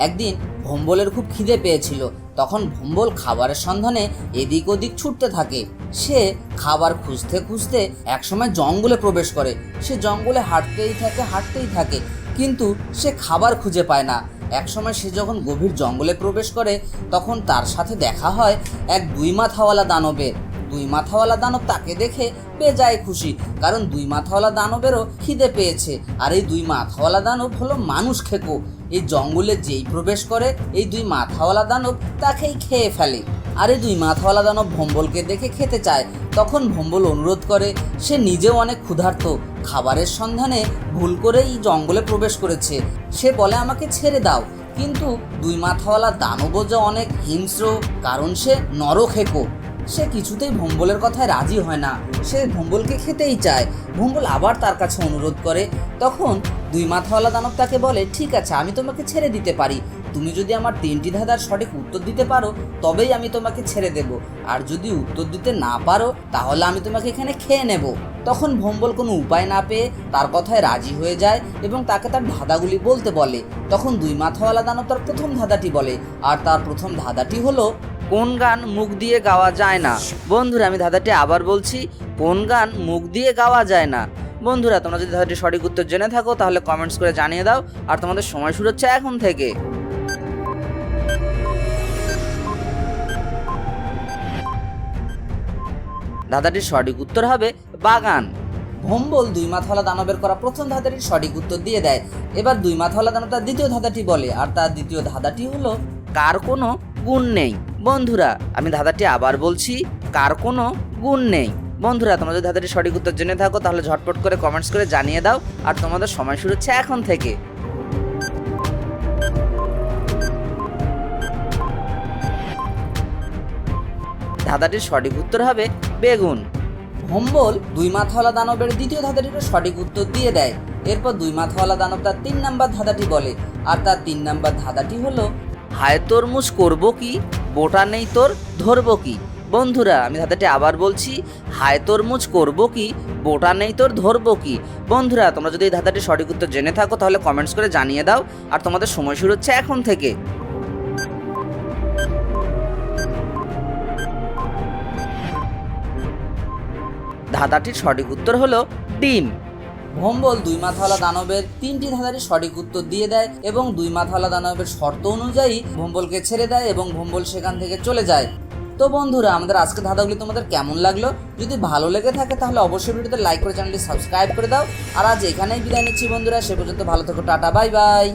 একদিন ভম্বলের খুব খিদে পেয়েছিল। তখন ভম্বল খাবারের সন্ধানে এদিক ওদিক ছুটতে থাকে। সে খাবার খুঁজতে খুঁজতে একসময় জঙ্গলে প্রবেশ করে। সে জঙ্গলে হাঁটতেই থাকে হাঁটতেই থাকে। কিন্তু সে খাবার খুঁজে পায় না। একসময় সে যখন গভীর জঙ্গলে প্রবেশ করে, তখন তার সাথে দেখা হয় এক দুই মাথাওয়ালা দানবের। দুই মাথাওয়ালা দানব তাকে দেখে বেজায় খুশি, কারণ দুই মাথাওয়ালা দানবেরও খিদে পেয়েছে। আর এই দুই মাথাওয়ালা দানব হলো মানুষ খেকো। এই জঙ্গলে যেই প্রবেশ করে, এই দুই মাথাওয়ালা দানব তাকেই খেয়ে ফেলে। আর এই দুই মাথাওয়ালা দানব ভম্বলকে দেখে খেতে চায়। তখন ভম্বল অনুরোধ করে, সে নিজেও অনেক ক্ষুধার্ত। খাবারের সন্ধানে ভুল করে এই জঙ্গলে প্রবেশ করেছে। সে বলে, আমাকে ছেড়ে দাও। কিন্তু দুই মাথাওয়ালা দানবও যে অনেক হিংস্র, কারণ সে নরখেকো সে কিছুতেই ভম্বলের কথায় রাজি হয় না। সে ভম্বলকে খেতেই চায়। ভম্বল আবার তার কাছে অনুরোধ করে। তখন দুই মাথাওয়ালা দানব তাকে বলে, ঠিক আছে, আমি তোমাকে ছেড়ে দিতে পারি। তুমি যদি আমার তিনটি ধাঁধার সঠিক উত্তর দিতে পারো, তবেই আমি তোমাকে ছেড়ে দেব। আর যদি উত্তর দিতে না পারো, তাহলে আমি তোমাকে এখানে খেয়ে নেব। তখন ভম্বল কোনো উপায় না পেয়ে তার কথায় রাজি হয়ে যায় এবং তাকে তার ধাঁধাগুলি বলতে বলে। তখন দুই মাথাওয়ালা দানব তার প্রথম ধাঁধাটি বলে। আর তার প্রথম ধাঁধাটি হলো কোন গান মুখ দিয়ে গাওয়া যায় না? বন্ধুরা, আমি ধাঁধাটি আবার বলছি, কোন গান মুখ দিয়ে গাওয়া যায় না? বন্ধুরা, তোমরা যদি ধাঁধাটি সঠিক উত্তর জেনে থাকো, তাহলে কমেন্টস করে জানিয়ে দাও, আর তোমাদের সময় শুরু হচ্ছে এখন থেকে। ধাঁধাটির সঠিক উত্তর হবে বাগান। ভম্বল দুই মাথাওয়ালা দানবের করা প্রথম ধাঁধাটির সঠিক উত্তর দিয়ে দেয়। এবার দুই মাথাওয়ালা দানব তার দ্বিতীয় ধাঁধাটি বলে, আর তার দ্বিতীয় ধাঁধাটি হলো, কার কোনো গুণ নেই। বন্ধুরা, আমি ধাঁধাটি আবার বলছি, কার কোনো গুণ নেই। বন্ধুরা, তোমরা যদি ধাঁধাটির সঠিক উত্তর জেনে থাকো, তাহলে ঝটপট করে কমেন্টস করে জানিয়ে দাও, আর তোমাদের সময় শুরু হচ্ছে এখন থেকে। ধাঁধাটির সঠিক উত্তর হবে বেগুন। ভম্বল দুই মাথাওয়ালা দানবের দ্বিতীয় ধাঁধাটিরও সঠিক উত্তর দিয়ে দেয়। এরপর দুই মাথাওয়ালা দানব তার তিন নাম্বার ধাঁধাটি বলে, আর তার তিন নাম্বার ধাঁধাটি হলো, হায়, তরমুজ করব কি? বোটা নেই তোর, ধরবো কি? বন্ধুরা, আমি ধাঁধাটি আবার বলছি, হায় তরমুজ করব কি? বোটা নেই তোর, ধরবো কি? বন্ধুরা, তোমরা যদি এই ধাঁধাটি সঠিক উত্তর জেনে থাকো, তাহলে কমেন্টস করে জানিয়ে দাও, আর তোমাদের সময় শুরু হচ্ছে এখন থেকে। ধাঁধাটির সঠিক উত্তর হলো ডিম। ভম্বল দুই মাথাওয়ালা দানবের তিনটি ধাঁধারই সঠিক উত্তর দিয়ে দেয় এবং দুই মাথাওয়ালা দানবের শর্ত অনুযায়ী ভম্বলকে ছেড়ে দেয় এবং ভম্বল সেখান থেকে চলে যায়। তো বন্ধুরা, আমাদের আজকে ধাঁধাগুলি তোমাদের কেমন লাগল? যদি ভালো লেগে থাকে তাহলে অবশ্যই ভিডিওতে লাইক করে চ্যানেলটি সাবস্ক্রাইব করে দাও। আর আজ এখানেই বিদায় নিচ্ছি বন্ধুরা, সে পর্যন্ত ভালো থেকো, টাটা বাই বাই